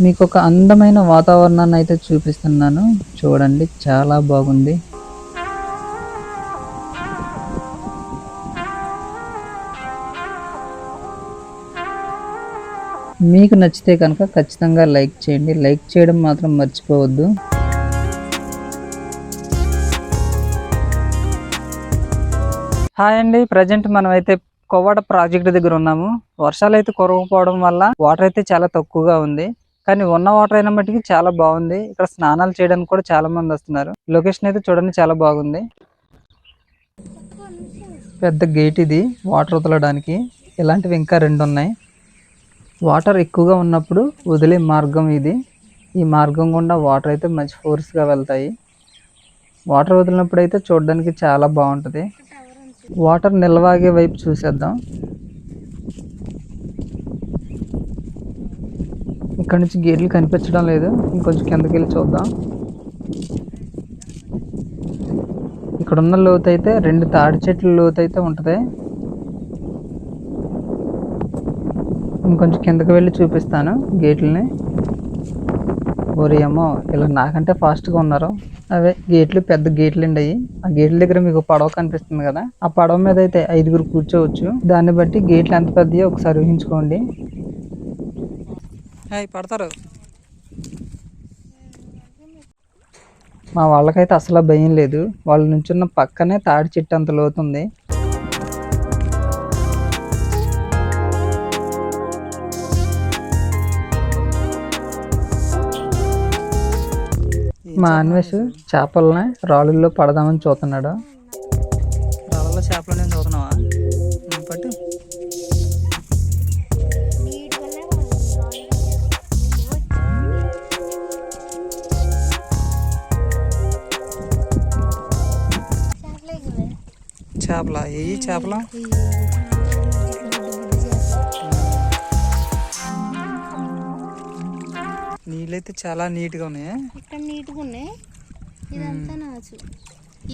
మీకు ఒక అందమైన వాతావరణాన్ని అయితే చూపిస్తున్నాను. చూడండి చాలా బాగుంది. మీకు నచ్చితే కనుక ఖచ్చితంగా లైక్ చేయండి. లైక్ చేయడం మాత్రం మర్చిపోవద్దు. హాయ్ అండి. ప్రజెంట్ మనం అయితే కొవ్వాడ ప్రాజెక్ట్ దగ్గర ఉన్నాము. వర్షాలు అయితే కురవకపోవడం వల్ల వాటర్ అయితే చాలా తక్కువగా ఉంది. కానీ ఉన్న వాటర్ అయిన మట్టికి చాలా బాగుంది. ఇక్కడ స్నానాలు చేయడానికి కూడా చాలా మంది వస్తున్నారు. లొకేషన్ అయితే చూడండి చాలా బాగుంది. పెద్ద గేట్ ఇది వాటర్ వదలడానికి. ఇలాంటివి ఇంకా రెండు ఉన్నాయి. వాటర్ ఎక్కువగా ఉన్నప్పుడు వదిలే మార్గం ఇది. ఈ మార్గం గుండా వాటర్ అయితే మంచి ఫోర్స్గా వెళ్తాయి. వాటర్ వదిలినప్పుడు అయితే చూడడానికి చాలా బాగుంటుంది. వాటర్ నిల్వాగే వైపు చూసేద్దాం. ఇక్కడ నుంచి గేట్లు కనిపించడం లేదు. ఇంకొంచెం కిందకి వెళ్ళి చూద్దాం. ఇక్కడ ఉన్న లోతు అయితే రెండు తాడి చెట్ల లోతు అయితే ఉంటుంది. ఇంకొంచెం కిందకి వెళ్ళి చూపిస్తాను గేట్లని. ఓరేమో ఇలా నాకంటే ఫాస్ట్గా ఉన్నారు. అవే గేట్లు పెద్ద గేట్లు అండి అవి ఆ గేట్ల దగ్గర మీకు పడవ కనిపిస్తుంది కదా. ఆ పడవ మీద అయితే ఐదుగురు కూర్చోవచ్చు. దాన్ని బట్టి గేట్లు ఎంత పెద్దయో ఒకసారి ఊహించుకోండి. పడతారు. మా వాళ్ళకైతే అసలు భయం లేదు. వాళ్ళు నుంచున్న పక్కనే తాడి చెట్టు అంత లోతుంది మా అన్వేష్ చేపలని రాళ్ళల్లో పడదామని చూస్తున్నాడు. రాళ్ళలో చేపలు నేను చూస్తున్నావా? పట్టు. చేపల? ఏ చేపల? నీళ్ళైతే చాలా నీట్గా ఉన్నాయి? ఇక్కడ నీట్గా ఉన్నాయి. ఇదంతా నాచు.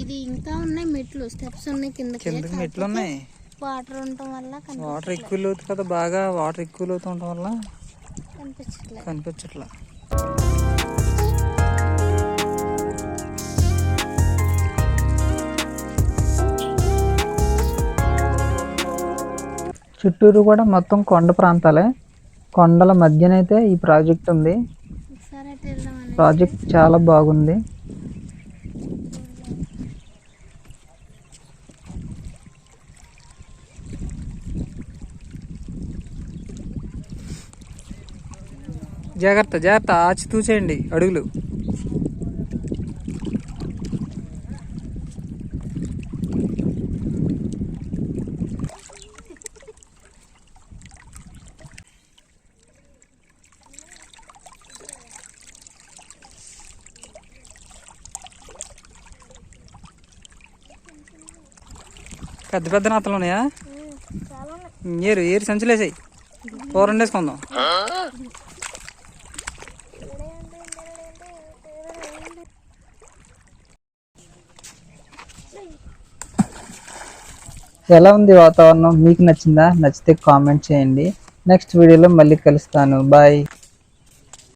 ఇది ఇంకా ఉన్నాయి మెట్లు. స్టెప్స్ ఉన్నాయి కిందకి కిందకి మెట్లు ఉన్నాయి? వాటర్ ఉండటం వల్ల వాటర్ ఎక్కువ లోతు కదా బాగా. వాటర్ ఎక్కువ లోతు ఉండటం వల్ల కనిపించట్లేదు కనిపించట్లా. చుట్టూరు కూడా మొత్తం కొండ ప్రాంతాలే. కొండల మధ్యనైతే ఈ ప్రాజెక్ట్ ఉంది. ప్రాజెక్ట్ చాలా బాగుంది. జాగ్రత్త జాగ్రత్త. ఆచి తూచేయండి అడుగులు. పెద్ద పెద్ద నత్తలు ఉన్నాయా? ఏరు ఏరు సంచులేసాయి. కూర వండేసుకుందాం. ఎలా ఉంది వాతావరణం? మీకు నచ్చిందా? నచ్చితే కామెంట్ చేయండి. నెక్స్ట్ వీడియోలో మళ్ళీ కలుస్తాను. బాయ్.